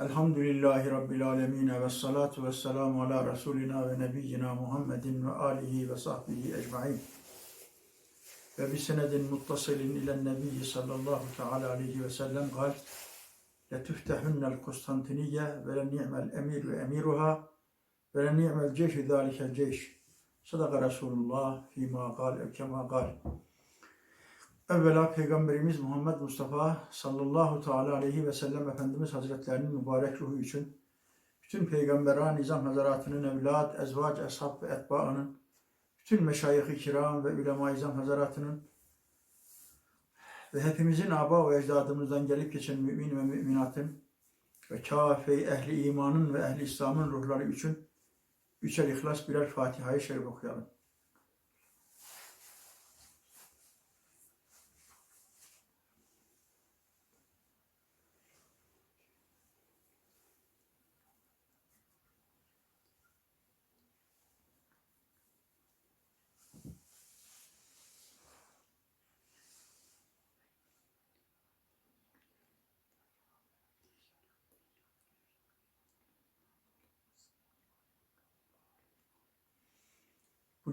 Elhamdülillahi Rabbil alemin ve salatu ve selamu ala Resulina ve Nebiyyina Muhammedin ve alihi ve sahbihi ecmain. Ve bi senedin muttasilin ilen nebiyyi sallallahu teala aleyhi ve sellem gal letüftehunnel Konstantiniye ve le ni'mel emir ve emiruha ve. Sadaka Resulullah fîmâ gal ev kemâ gal. Evvela Peygamberimiz Muhammed Mustafa sallallahu teala aleyhi ve sellem Efendimiz Hazretlerinin mübarek ruhu için bütün peygamberan nizam hazaratının evlad, ezvac, ashab ve etbaının bütün meşayih-i kiram ve ulema-i hazaratının ve hepimizin aba ve ecdadımızdan gelip geçen mümin ve müminatın ve kâfe ehli imanın ve ehli İslam'ın ruhları için üçer ihlas birer Fatiha-i Şerif okuyalım.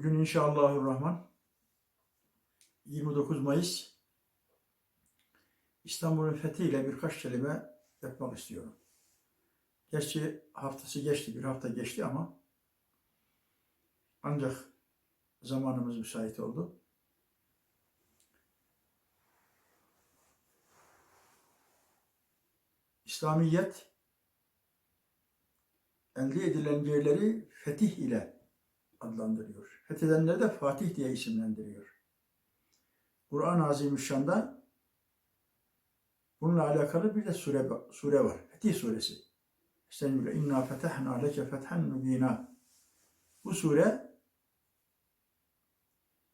Bugün inşallahurrahman 29 Mayıs İstanbul'un fethiyle birkaç kelime yapmak istiyorum. Gerçi haftası geçti, bir hafta geçti ama ancak zamanımız müsait oldu. İslamiyet elde edilen yerleri fetih ile adlandırıyor. Fethedenleri de Fatih diye isimlendiriyor. Kur'an-ı Azimüşşan'da bununla alakalı bir de sure, sure var. Fetih suresi. Estağfirullah. İnna fetehna leke fethen mübina. Bu sure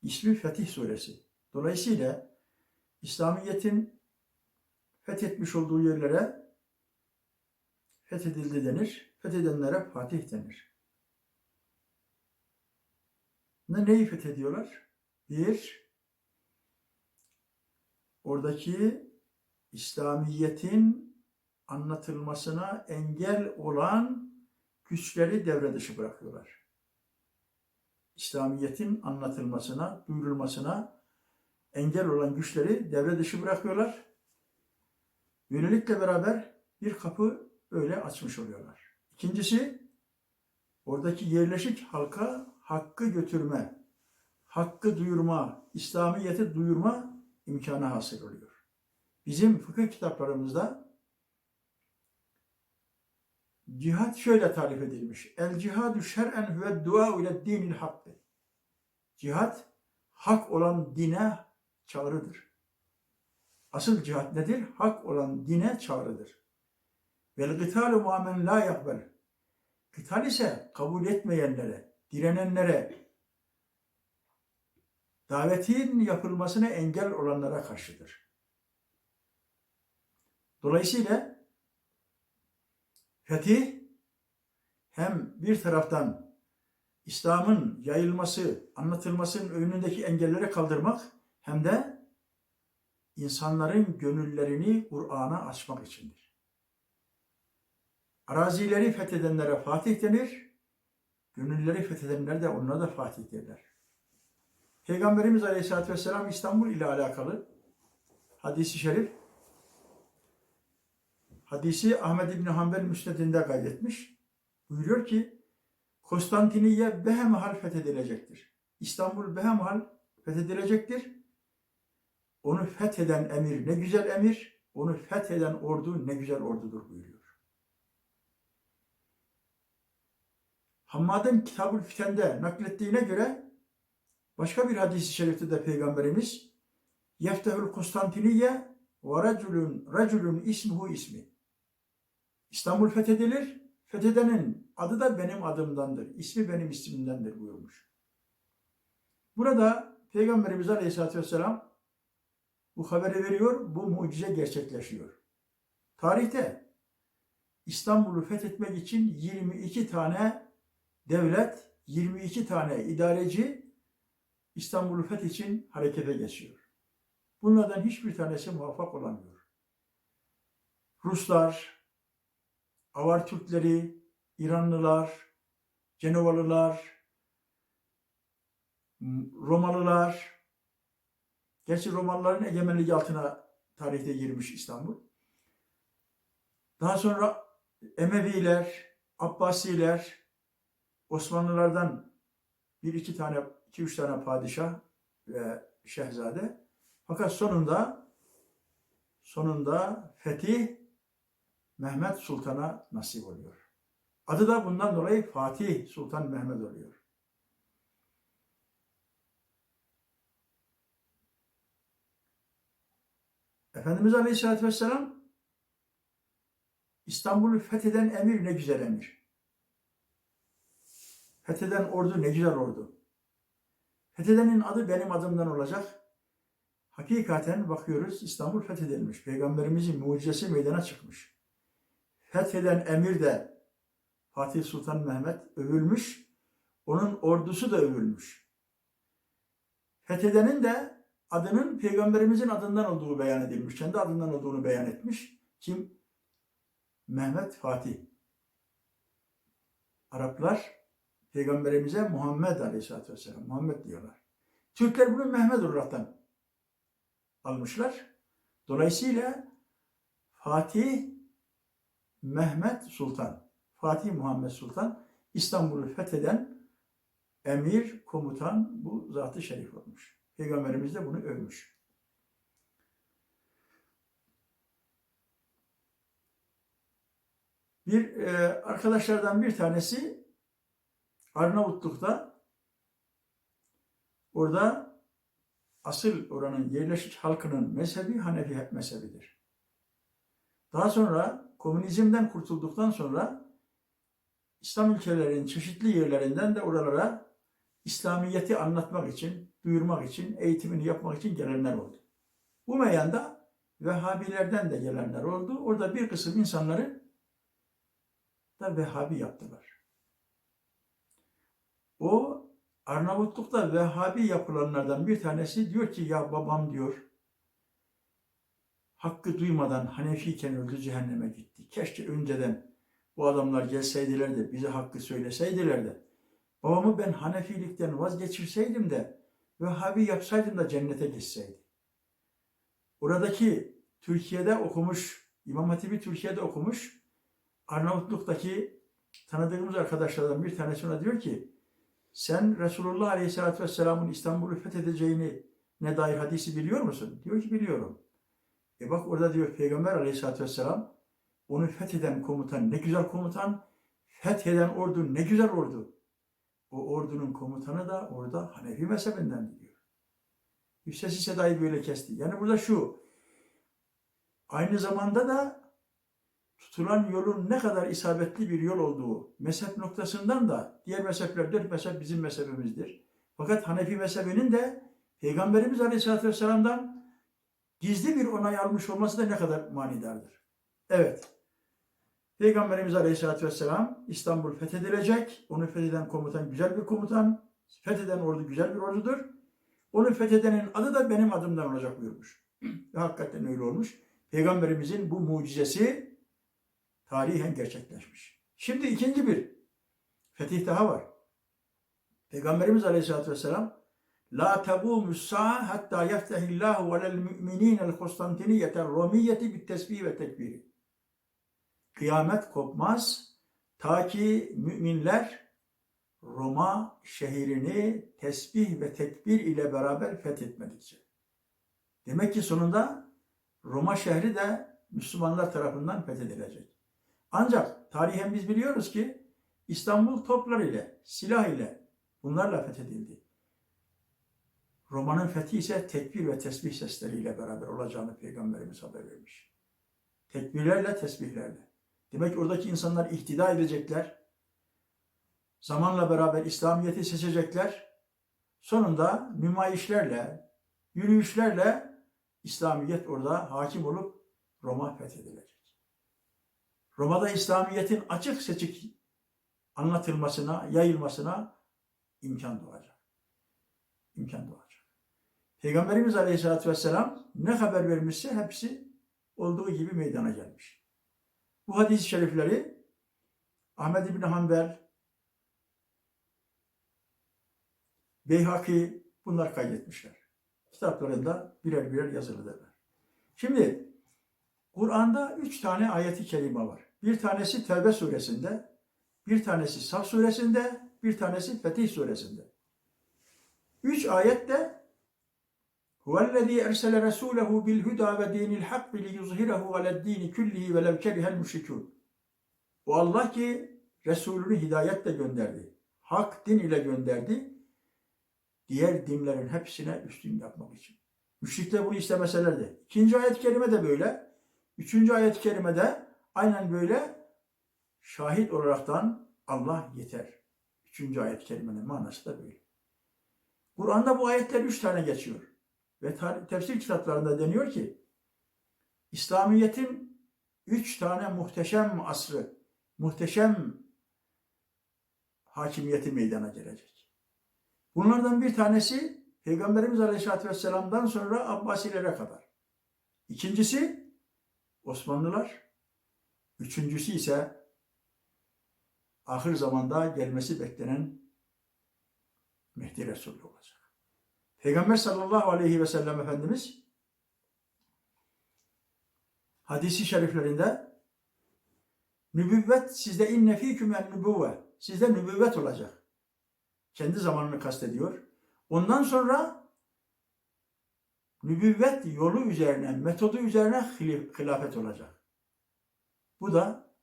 ismi Fetih suresi. Dolayısıyla İslamiyet'in fethetmiş olduğu yerlere fethedildi denir. Fethedenlere Fatih denir. Ne, neyi fethediyorlar? Bir, oradaki İslamiyet'in anlatılmasına engel olan güçleri devre dışı bırakıyorlar. İslamiyet'in anlatılmasına, duyurulmasına engel olan güçleri devre dışı bırakıyorlar. Yönelikle beraber bir kapı öyle açmış oluyorlar. İkincisi, oradaki yerleşik halka hakkı götürme, hakkı duyurma, İslamiyet'i duyurma imkanı hasıl oluyor. Bizim fıkıh kitaplarımızda cihat şöyle tarif edilmiş. El cihadu şer'en huve dua ile dinil hakkı. Cihat hak olan dine çağrıdır. Asıl cihat nedir? Hak olan dine çağrıdır. Vel gıtalu muamen la yakbel. Kıtal ise kabul etmeyenlere, direnenlere, davetin yapılmasına engel olanlara karşıdır. Dolayısıyla fetih hem bir taraftan İslam'ın yayılması, anlatılmasının önündeki engelleri kaldırmak hem de insanların gönüllerini Kur'an'a açmak içindir. Arazileri fethedenlere Fatih denir, gönülleri fethedenler de onlara da Fatih derler. Peygamberimiz Aleyhisselatü Vesselam İstanbul ile alakalı hadisi şerif hadisi Ahmed İbni Hanbel Müsned'inde kaydetmiş. Buyuruyor ki Konstantiniye behemhal fethedilecektir. İstanbul behemhal fethedilecektir. Onu fetheden emir ne güzel emir, onu fetheden ordu ne güzel ordudur buyuruyor. Hammad'ın Kitab-ül Fiten'de naklettiğine göre başka bir hadis-i şerifte de Peygamberimiz Yeftehül Konstantiniye ve raculun, raculun ismuhu ismi. İstanbul fethedilir, fethedenin adı da benim adımdandır, ismi benim ismimdendir buyurmuş. Burada Peygamberimiz Aleyhisselatü Vesselam bu haberi veriyor, bu mucize gerçekleşiyor. Tarihte İstanbul'u fethetmek için 22 tane devlet, 22 tane idareci İstanbul'u feth için harekete geçiyor. Bunlardan hiçbir tanesi muvaffak olamıyor. Ruslar, Avar Türkleri, İranlılar, Cenovalılar, Romalılar, gerçi Romalıların egemenliği altına tarihte girmiş İstanbul. Daha sonra Emeviler, Abbasiler, Osmanlılardan bir iki tane, iki üç tane padişah ve şehzade. Fakat sonunda sonunda fetih Mehmet Sultan'a nasip oluyor. Adı da bundan dolayı Fatih Sultan Mehmet oluyor. Efendimiz Aleyhisselatü Vesselam İstanbul'u fetheden emir ne güzel emir. Fetheden ordu ne güzel ordu. Fethedenin adı benim adımdan olacak. Hakikaten bakıyoruz İstanbul fethedilmiş. Peygamberimizin mucizesi meydana çıkmış. Fetheden emir de Fatih Sultan Mehmet övülmüş. Onun ordusu da övülmüş. Fethedenin de adının peygamberimizin adından olduğu beyan edilmiş. Kendi adından olduğunu beyan etmiş. Kim? Mehmet Fatih. Araplar peygamberimize Muhammed Aleyhisselatü Vesselam, Muhammed diyorlar. Türkler bunu Mehmet olaraktan almışlar. Dolayısıyla Fatih Mehmet Sultan, Fatih Muhammed Sultan İstanbul'u fetheden emir, komutan bu zat-ı şerif olmuş. Peygamberimiz de bunu övmüş. Bir e, arkadaşlardan bir tanesi Arnavutluk'ta orada asıl oranın yerleşik halkının mezhebi Hanefi mezhebidir. Daha sonra komünizmden kurtulduktan sonra İslam ülkelerinin çeşitli yerlerinden de oralara İslamiyet'i anlatmak için, duyurmak için, eğitimini yapmak için gelenler oldu. Bu meyanda Vehhabilerden de gelenler oldu. Orada bir kısım insanları da Vehhabi yaptılar. O Arnavutluk'ta Vehhabi yapılanlardan bir tanesi diyor ki ya babam diyor hakkı duymadan Hanefiyken öldü cehenneme gitti. Keşke önceden bu adamlar gelseydiler de bize hakkı söyleseydiler de babamı ben Hanefilikten vazgeçirseydim de Vehhabi yapsaydım da cennete gitseydi. Oradaki Türkiye'de okumuş, İmam Hatip'i Türkiye'de okumuş, Arnavutluk'taki tanıdığımız arkadaşlardan bir tanesi ona diyor ki sen Resulullah Aleyhisselatü Vesselam'ın İstanbul'u fethedeceğini ne dair hadisi biliyor musun? Diyor ki biliyorum. E bak orada diyor Peygamber Aleyhisselatü Vesselam onu fetheden komutan ne güzel komutan, fetheden ordu ne güzel ordu. O ordunun komutanı da orada Hanefi mezhebinden diyor. Yüksesi sedayı böyle kesti. Yani burada şu, aynı zamanda da tutulan yolun ne kadar isabetli bir yol olduğu mezhep noktasından da diğer mezhepler, dört mezhep bizim mezhebimizdir. Fakat Hanefi mezhebinin de Peygamberimiz Aleyhisselatü Vesselam'dan gizli bir onay almış olması da ne kadar manidardır. Evet, Peygamberimiz Aleyhisselatü Vesselam İstanbul fethedilecek. Onu fetheden komutan güzel bir komutan. Fetheden ordu güzel bir ordudur. Onu fethedenin adı da benim adımdan olacak buyurmuş. Ve hakikaten öyle olmuş. Peygamberimizin bu mucizesi tarihen gerçekleşmiş. Şimdi ikinci bir fetih daha var. Peygamberimiz Aleyhisselatü Vesselam La tegumu sa'a hatta yeftehillahu velel müminînel Konstantiniyetel Romiyeti bit tesbih ve tekbiri. Kıyamet kopmaz ta ki müminler Roma şehrini tesbih ve tekbir ile beraber fethetmedikçe. Demek ki sonunda Roma şehri de Müslümanlar tarafından fethedilecek. Ancak tarihen biz biliyoruz ki İstanbul toplar ile, silah ile bunlarla fethedildi. Roma'nın fethi ise tekbir ve tesbih sesleriyle beraber olacağını Peygamberimiz haber vermiş. Tekbirlerle, tesbihlerle. Demek ki oradaki insanlar ihtida edecekler. Zamanla beraber İslamiyet'i seçecekler. Sonunda nümayişlerle, yürüyüşlerle İslamiyet orada hakim olup Roma fethedilecek. Roma'da İslamiyet'in açık seçik anlatılmasına, yayılmasına imkan doğacak. İmkan doğacak. Peygamberimiz Aleyhisselatü Vesselam ne haber vermişse hepsi olduğu gibi meydana gelmiş. Bu hadis-i şerifleri Ahmed İbni Hanbel, Beyhaki bunlar kaydetmişler. Kitaplarında birer birer yazılıdırlar. Şimdi Kur'an'da üç tane ayeti kerime var. Bir tanesi Tevbe suresinde, bir tanesi Saf suresinde, bir tanesi Fetih suresinde. Üç ayette Huvellezî ersele resûlehu bil huda ve dinil hak li yuzhirahu ale'd-dîni küllihi ve lev kerihel müşrikûn. O Allah ki Resulünü hidayetle gönderdi. Hak din ile gönderdi. Diğer dinlerin hepsine üstün yapmak için. Müşrikler bunu istemeselerdi. İkinci ayet-i kerime de böyle. Üçüncü ayet-i kerime de aynen böyle şahit olaraktan Allah yeter. Üçüncü ayet-i kerimenin manası da böyle. Kur'an'da bu ayetler üç tane geçiyor. Ve tefsir kitaplarında deniyor ki İslamiyet'in üç tane muhteşem asrı, muhteşem hakimiyeti meydana gelecek. Bunlardan bir tanesi Peygamberimiz Aleyhisselatü Vesselam'dan sonra Abbasilere kadar. İkincisi Osmanlılar. Üçüncüsü ise ahir zamanda gelmesi beklenen Mehdi Resulü olacak. Peygamber sallallahu aleyhi ve sellem Efendimiz hadisi şeriflerinde nübüvvet sizde inne fîküm en nübüvve sizde nübüvvet olacak. Kendi zamanını kastediyor. Ondan sonra nübüvvet yolu üzerine, metodu üzerine hilafet olacak. Bu da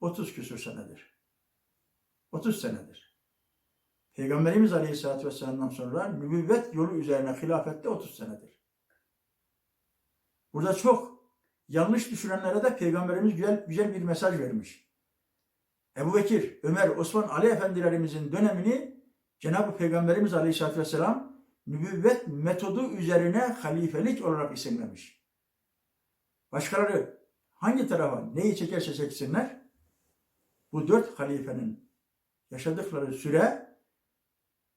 30 küsur senedir. 30 senedir. Peygamberimiz Aleyhisselatü Vesselam'dan sonra nübüvvet yolu üzerine hilafette 30 senedir. Burada çok yanlış düşünenlere de Peygamberimiz güzel, güzel bir mesaj vermiş. Ebu Bekir, Ömer, Osman, Ali Efendilerimizin dönemini Cenab-ı Peygamberimiz Aleyhisselatü Vesselam nübüvvet metodu üzerine halifelik olarak isimlemiş. Başkaları hangi tarafa neyi çekerse çeksinler bu dört halifenin yaşadıkları süre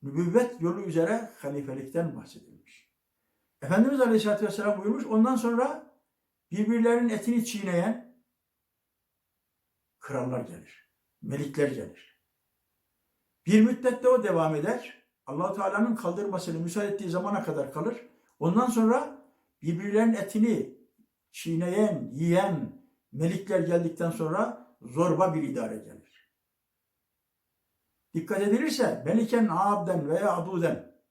nübüvvet yolu üzere halifelikten bahsedilmiş. Efendimiz Aleyhisselatü Vesselam buyurmuş ondan sonra birbirlerinin etini çiğneyen krallar gelir. Melikler gelir. Bir müddet de o devam eder. allah Teala'nın kaldırmasını müsaade ettiği zamana kadar kalır. Ondan sonra birbirlerinin etini çiğneyen, yiyen melikler geldikten sonra zorba bir idare gelir. Dikkat edilirse meliken abden veya aduden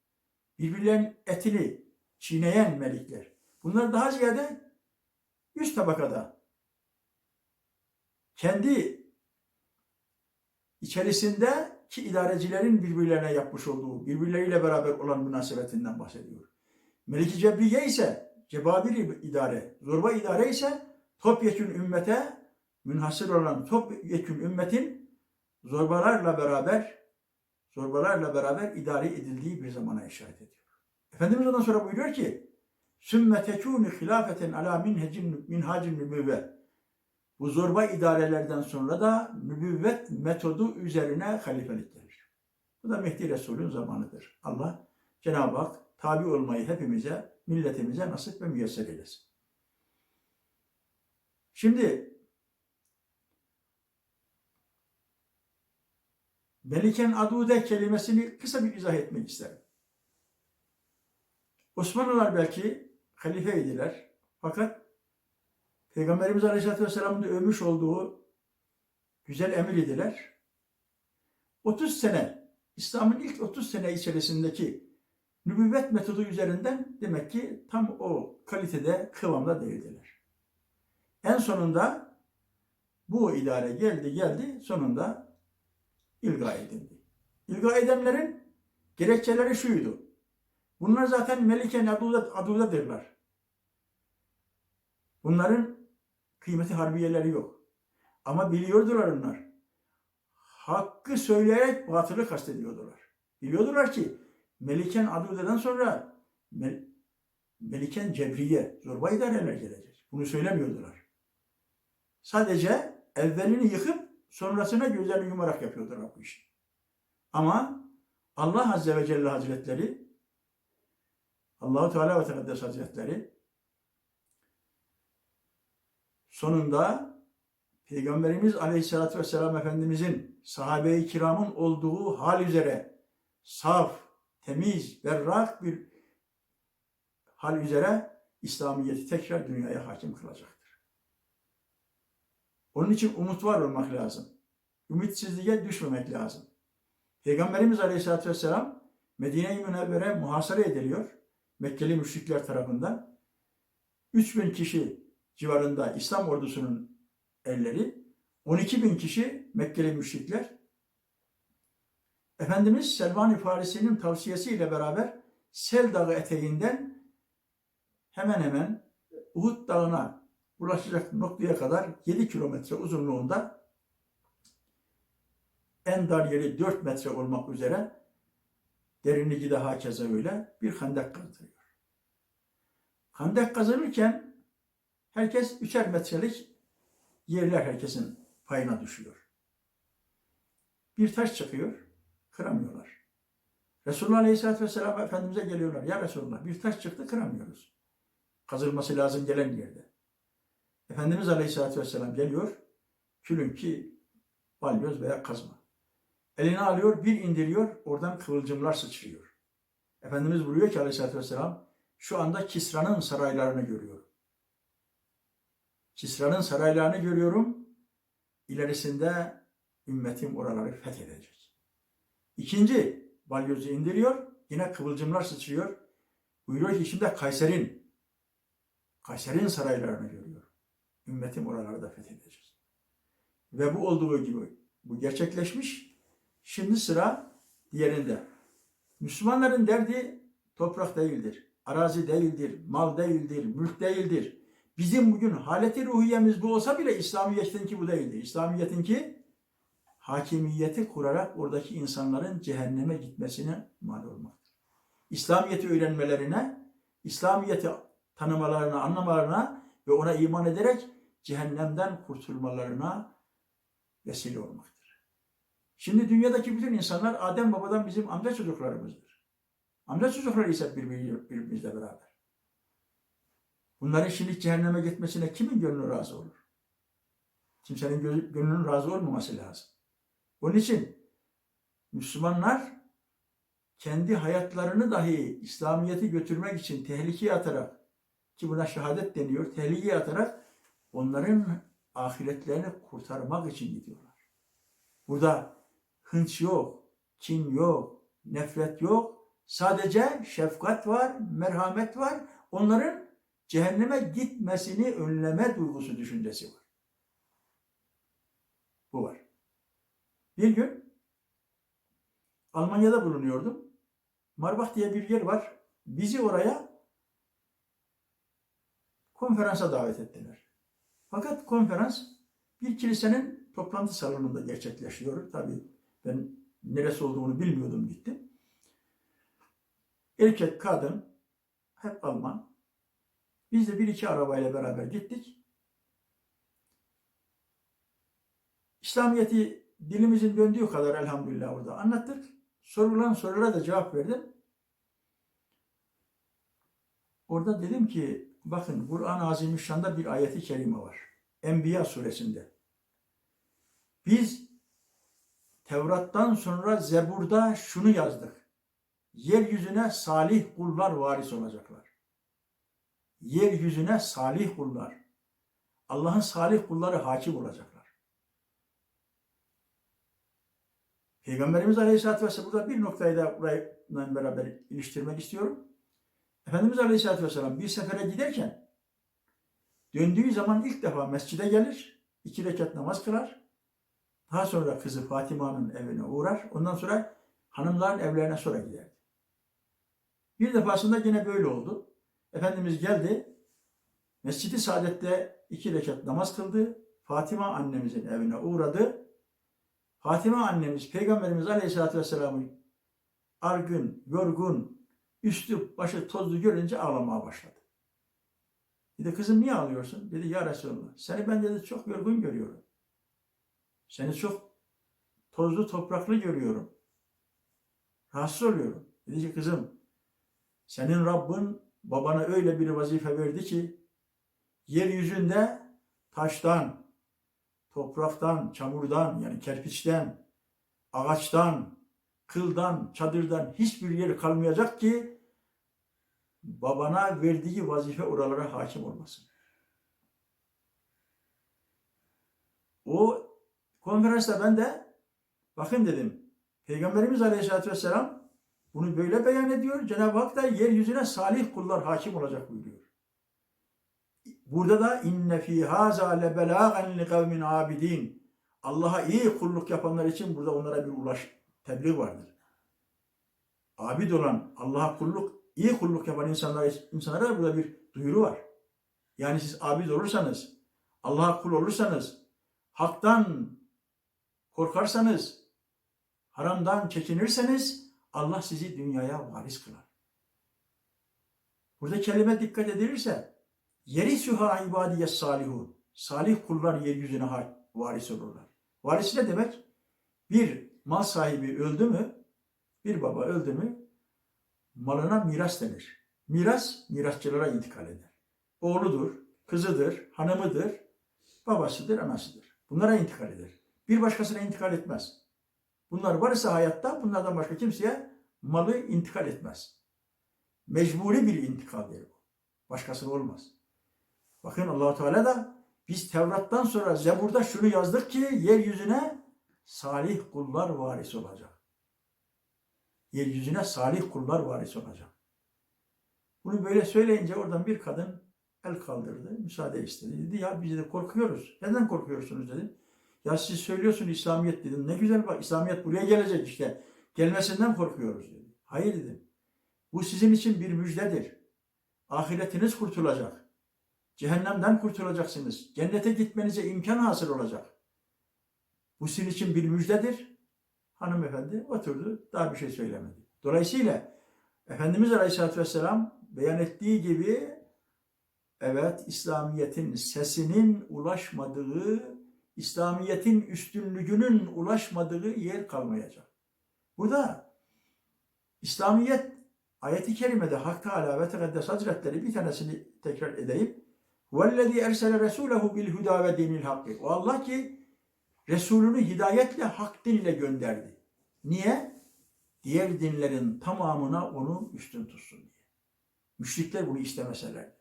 birbirlerinin etini çiğneyen melikler. Bunlar daha ziyade üst tabakada kendi içerisindeki idarecilerin birbirlerine yapmış olduğu, birbirleriyle beraber olan münasebetinden bahsediyor. Meliki Cebriye ise cebabir idare, zorba idare ise topyekün ümmete münhasır olan topyekün ümmetin zorbalarla beraber zorbalarla beraber idare edildiği bir zamana işaret ediyor. Efendimiz ondan sonra buyuruyor ki sümme tekûnü hilafeten ala minhecin minhacin nübüvve bu zorba idarelerden sonra da nübüvvet metodu üzerine halifelik gelir. Bu da Mehdi Resul'ün zamanıdır. Allah Cenab-ı Hak tabi olmayı hepimize, milletimize nasip ve müyesser eylesin. Şimdi Meliken Adude kelimesini kısa bir izah etmek isterim. Osmanlılar belki halifeydiler. Fakat Peygamberimiz Aleyhisselatü Vesselam'ın övmüş olduğu güzel emir idiler. 30 sene, İslam'ın ilk 30 sene içerisindeki nübüvvet metodu üzerinden demek ki tam o kalitede, kıvamda değildiler. En sonunda bu idare geldi geldi sonunda ilga edildi. İlga edenlerin gerekçeleri şuydu. Bunlar zaten Melike Aduda, Aduda'dırlar. Bunların kıymeti harbiyeleri yok. Ama biliyordular onlar. Hakkı söyleyerek batılı kastediyordular. Biliyordular ki Meliken Aduda'dan sonra Mel Meliken Cebriye, zorba idareler gelecek. Bunu söylemiyordular. Sadece evvelini yıkıp sonrasına gözlerini yumarak yapıyordular bu işi. Ama Allah Azze ve Celle Hazretleri Allahu Teala ve Tekaddes Hazretleri sonunda Peygamberimiz Aleyhisselatü Vesselam Efendimizin sahabe-i kiramın olduğu hal üzere saf, temiz, berrak bir hal üzere İslamiyet'i tekrar dünyaya hakim kılacaktır. Onun için umut var olmak lazım. Ümitsizliğe düşmemek lazım. Peygamberimiz Aleyhisselatü Vesselam Medine-i Münevvere muhasara ediliyor. Mekkeli müşrikler tarafından. 3000 kişi civarında İslam ordusunun elleri, 12 bin kişi Mekkeli müşrikler. Efendimiz Selman-ı Farisi'nin tavsiyesiyle beraber Sel Dağı eteğinden hemen hemen Uhud Dağı'na ulaşacak noktaya kadar 7 kilometre uzunluğunda en dar yeri 4 metre olmak üzere derinliği de hakeza öyle bir hendek kazıyor. Hendek kazanırken herkes üçer metrelik yerler herkesin payına düşüyor. Bir taş çıkıyor, kıramıyorlar. Resulullah Aleyhisselatü Vesselam Efendimiz'e geliyorlar. Ya Resulullah bir taş çıktı kıramıyoruz. Kazılması lazım gelen yerde. Efendimiz Aleyhisselatü Vesselam geliyor. Külün ki balyoz veya kazma. Eline alıyor, bir indiriyor, oradan kıvılcımlar sıçrıyor. Efendimiz buyuruyor ki Aleyhisselatü Vesselam, şu anda Kisra'nın saraylarını görüyorum. Kisra'nın saraylarını görüyorum. İlerisinde ümmetim oraları fethedecek. İkinci balyozu indiriyor. Yine kıvılcımlar sıçrıyor. Buyuruyor ki şimdi Kayser'in Kayser'in saraylarını görüyor. Ümmetim oraları da fethedecek. Ve bu olduğu gibi bu gerçekleşmiş. Şimdi sıra diğerinde. Müslümanların derdi toprak değildir, arazi değildir, mal değildir, mülk değildir. Bizim bugün haleti ruhiyemiz bu olsa bile İslamiyet'inki bu değildir. İslamiyet'inki hakimiyeti kurarak oradaki insanların cehenneme gitmesine mal olmaktır. İslamiyet'i öğrenmelerine, İslamiyet'i tanımalarına, anlamalarına ve ona iman ederek cehennemden kurtulmalarına vesile olmaktır. Şimdi dünyadaki bütün insanlar Adem babadan bizim amca çocuklarımızdır. Amca çocukları ise birbirimizle beraber. Bunların şimdi cehenneme gitmesine kimin gönlü razı olur? Kimsenin gönlünün razı olmaması lazım. Onun için Müslümanlar kendi hayatlarını dahi İslamiyet'i götürmek için tehlikeye atarak ki buna şehadet deniyor, tehlikeye atarak onların ahiretlerini kurtarmak için gidiyorlar. Burada hınç yok, kin yok, nefret yok. Sadece şefkat var, merhamet var. Onların cehenneme gitmesini önleme duygusu, düşüncesi var. Bu var. Bir gün Almanya'da bulunuyordum. Marbach diye bir yer var. Bizi oraya konferansa davet ettiler. Fakat konferans bir kilisenin toplantı salonunda gerçekleşiyor. Tabii ben neresi olduğunu bilmiyordum gittim. Erkek, kadın, hep Alman. Biz de bir iki arabayla beraber gittik. İslamiyet'i dilimizin döndüğü kadar elhamdülillah orada anlattık. Sorulan sorulara da cevap verdim. Orada dedim ki bakın Kur'an-ı Azimüşşan'da bir ayeti kerime var. Enbiya suresinde. Biz Tevrat'tan sonra Zebur'da şunu yazdık. Yeryüzüne salih kullar varis olacaklar. Yeryüzüne salih kullar. Allah'ın salih kulları hakim olacaklar. Peygamberimiz Aleyhisselatü Vesselam burada bir noktayı da burayla beraber iliştirmek istiyorum. Efendimiz Aleyhisselatü Vesselam bir sefere giderken döndüğü zaman ilk defa mescide gelir, iki rekat namaz kılar, daha sonra kızı Fatıma'nın evine uğrar. Ondan sonra hanımların evlerine sonra giderdi. Bir defasında yine böyle oldu. Efendimiz geldi. Mescid-i Saadet'te iki rekat namaz kıldı. Fatıma annemizin evine uğradı. Fatıma annemiz Peygamberimiz Aleyhisselatü Vesselam'ı argın, yorgun, üstü başı tozlu görünce ağlamaya başladı. Dedi kızım niye ağlıyorsun? Dedi ya Resulallah seni ben dedi çok yorgun görüyorum. Seni çok tozlu topraklı görüyorum. Rahatsız oluyorum. Dedi ki kızım senin Rabbin babana öyle bir vazife verdi ki yeryüzünde taştan, topraktan, çamurdan yani kerpiçten, ağaçtan, kıldan, çadırdan hiçbir yer kalmayacak ki babana verdiği vazife oralara hakim olmasın. O konferansta ben de bakın dedim Peygamberimiz Aleyhisselatü Vesselam bunu böyle beyan ediyor. Cenab-ı Hak da yeryüzüne salih kullar hakim olacak buyuruyor. Burada da inne fi haza le belagan li kavmin abidin. Allah'a iyi kulluk yapanlar için burada onlara bir ulaş tebliğ vardır. Abid olan Allah'a kulluk, iyi kulluk yapan insanlara, insanlara da burada bir duyuru var. Yani siz abid olursanız, Allah'a kul olursanız, haktan korkarsanız, haramdan çekinirseniz Allah sizi dünyaya varis kılar. Burada kelime dikkat edilirse yeri süha ibadiyet salihun. Salih kullar yeryüzüne varis olurlar. Varis ne demek? Bir mal sahibi öldü mü, bir baba öldü mü malına miras denir. Miras mirasçılara intikal eder. Oğludur, kızıdır, hanımıdır, babasıdır, anasıdır. Bunlara intikal eder. Bir başkasına intikal etmez. Bunlar varsa hayatta bunlardan başka kimseye malı intikal etmez. Mecburi bir intikaldir bu. Başkasına olmaz. Bakın Allahu Teala da biz Tevrat'tan sonra Zebur'da şunu yazdık ki yeryüzüne salih kullar varis olacak. Yeryüzüne salih kullar varis olacak. Bunu böyle söyleyince oradan bir kadın el kaldırdı, müsaade istedi. Dedi ya biz de korkuyoruz. Neden korkuyorsunuz dedim. Ya siz söylüyorsun İslamiyet dedim. Ne güzel bak İslamiyet buraya gelecek işte. Gelmesinden korkuyoruz dedi. Hayır dedim. Bu sizin için bir müjdedir. Ahiretiniz kurtulacak. Cehennemden kurtulacaksınız. Cennete gitmenize imkan hasıl olacak. Bu sizin için bir müjdedir. Hanımefendi oturdu. Daha bir şey söylemedi. Dolayısıyla Efendimiz Aleyhisselatü Vesselam beyan ettiği gibi evet İslamiyet'in sesinin ulaşmadığı İslamiyet'in üstünlüğünün ulaşmadığı yer kalmayacak. Burada İslamiyet ayeti kerimede Hak Teala ve Tekaddes Hazretleri bir tanesini tekrar edeyim. وَالَّذ۪ي اَرْسَلَ رَسُولَهُ بِالْهُدَى وَدِينِ الْحَقِّ O Allah ki Resulünü hidayetle hak din ile gönderdi. Niye? Diğer dinlerin tamamına onu üstün tutsun diye. Müşrikler bunu istemeseler.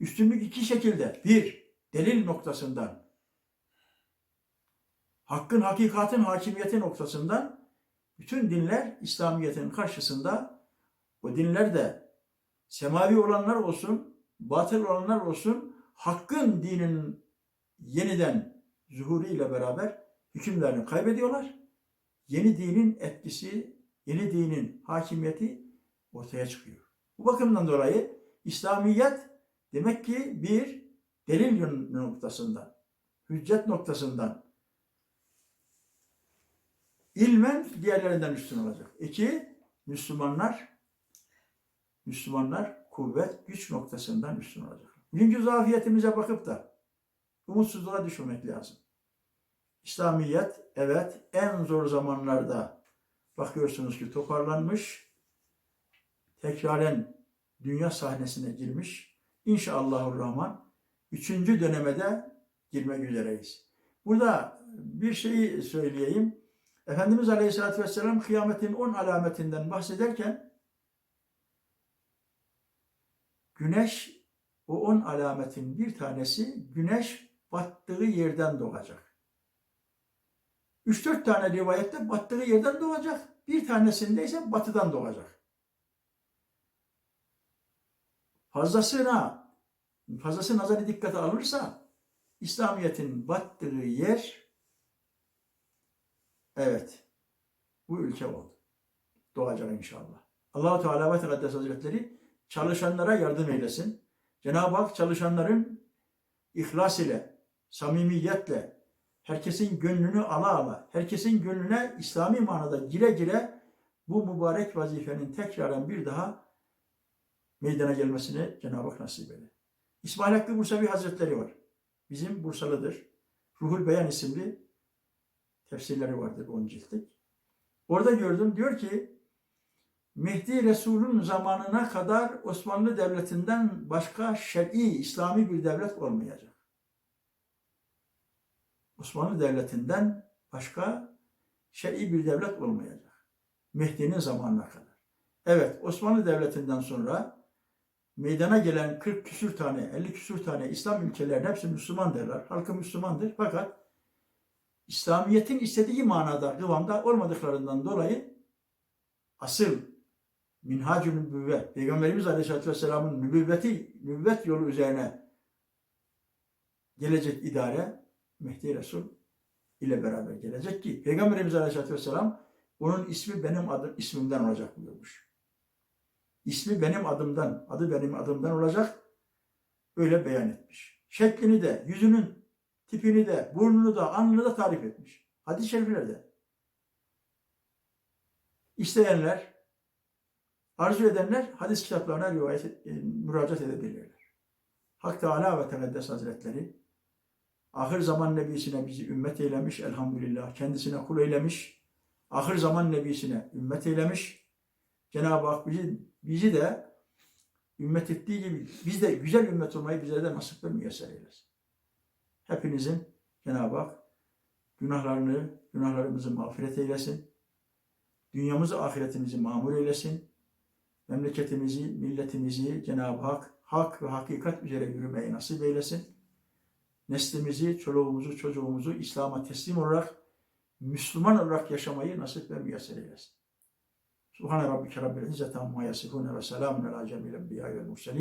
Üstünlük iki şekilde. Bir, delil noktasından hakkın, hakikatin hakimiyeti noktasından bütün dinler İslamiyet'in karşısında o dinler de semavi olanlar olsun, batıl olanlar olsun hakkın dinin yeniden zuhuruyla beraber hükümlerini kaybediyorlar. Yeni dinin etkisi, yeni dinin hakimiyeti ortaya çıkıyor. Bu bakımdan dolayı İslamiyet demek ki bir delil noktasından, hüccet noktasından ilmen diğerlerinden üstün olacak. İki, Müslümanlar Müslümanlar kuvvet, güç noktasından üstün olacak. Bugünkü zafiyetimize bakıp da umutsuzluğa düşmemek lazım. İslamiyet evet en zor zamanlarda bakıyorsunuz ki toparlanmış, tekraren dünya sahnesine girmiş. İnşallahurrahman üçüncü dönemede girmek üzereyiz. Burada bir şeyi söyleyeyim. Efendimiz Aleyhisselatü Vesselam kıyametin on alametinden bahsederken güneş o on alametin bir tanesi güneş battığı yerden doğacak. Üç dört tane rivayette battığı yerden doğacak. Bir tanesinde ise batıdan doğacak. Fazlasına, fazlası nazarı dikkate alırsa İslamiyet'in battığı yer evet bu ülke oldu. Doğacak inşallah. Allahu Teala ve Hazretleri çalışanlara yardım eylesin. Cenab-ı Hak çalışanların ihlas ile, samimiyetle, herkesin gönlünü ala ala, herkesin gönlüne İslami manada gire gire bu mübarek vazifenin tekraren bir daha meydana gelmesini Cenab-ı Hak nasip eder. İsmail Hakkı Bursavi Hazretleri var. Bizim Bursalıdır. Ruhul Beyan isimli tefsirleri vardır 10 ciltlik. Orada gördüm diyor ki Mehdi Resul'ün zamanına kadar Osmanlı Devleti'nden başka şer'i, İslami bir devlet olmayacak. Osmanlı Devleti'nden başka şer'i bir devlet olmayacak. Mehdi'nin zamanına kadar. Evet, Osmanlı Devleti'nden sonra meydana gelen 40 küsür tane, 50 küsür tane İslam ülkelerinin hepsi Müslüman derler. Halkı Müslümandır. Fakat İslamiyet'in istediği manada, kıvamda olmadıklarından dolayı asıl Minhacül Nübüvvet, Peygamberimiz Aleyhisselatü Vesselam'ın nübüvveti, nübüvvet yolu üzerine gelecek idare Mehdi Resul ile beraber gelecek ki Peygamberimiz Aleyhisselatü Vesselam onun ismi benim adım, ismimden olacak buyurmuş. İsmi benim adımdan, adı benim adımdan olacak. Öyle beyan etmiş. Şeklini de, yüzünün tipini de, burnunu da, alnını da tarif etmiş. Hadis-i şeriflerde. İsteyenler, arzu edenler hadis kitaplarına rivayet, e, müracaat edebilirler. Hak Teala ve Tekaddes Hazretleri ahir zaman nebisine bizi ümmet eylemiş elhamdülillah. Kendisine kul eylemiş. Ahir zaman nebisine ümmet eylemiş. Cenab-ı Hak bizi, bizi de ümmet ettiği gibi biz de güzel ümmet olmayı bize de nasip ve müyesser eylesin. Hepinizin Cenab-ı Hak günahlarını, günahlarımızı mağfiret eylesin. Dünyamızı, ahiretimizi mamur eylesin. Memleketimizi, milletimizi Cenab-ı Hak hak ve hakikat üzere yürümeyi nasip eylesin. Neslimizi, çoluğumuzu, çocuğumuzu İslam'a teslim olarak, Müslüman olarak yaşamayı nasip ve müyesser eylesin. Subhane Rabbike Rabbil İzzeti Amma Yasifune ve Selamun Ala Cemil Enbiya ve Murselin.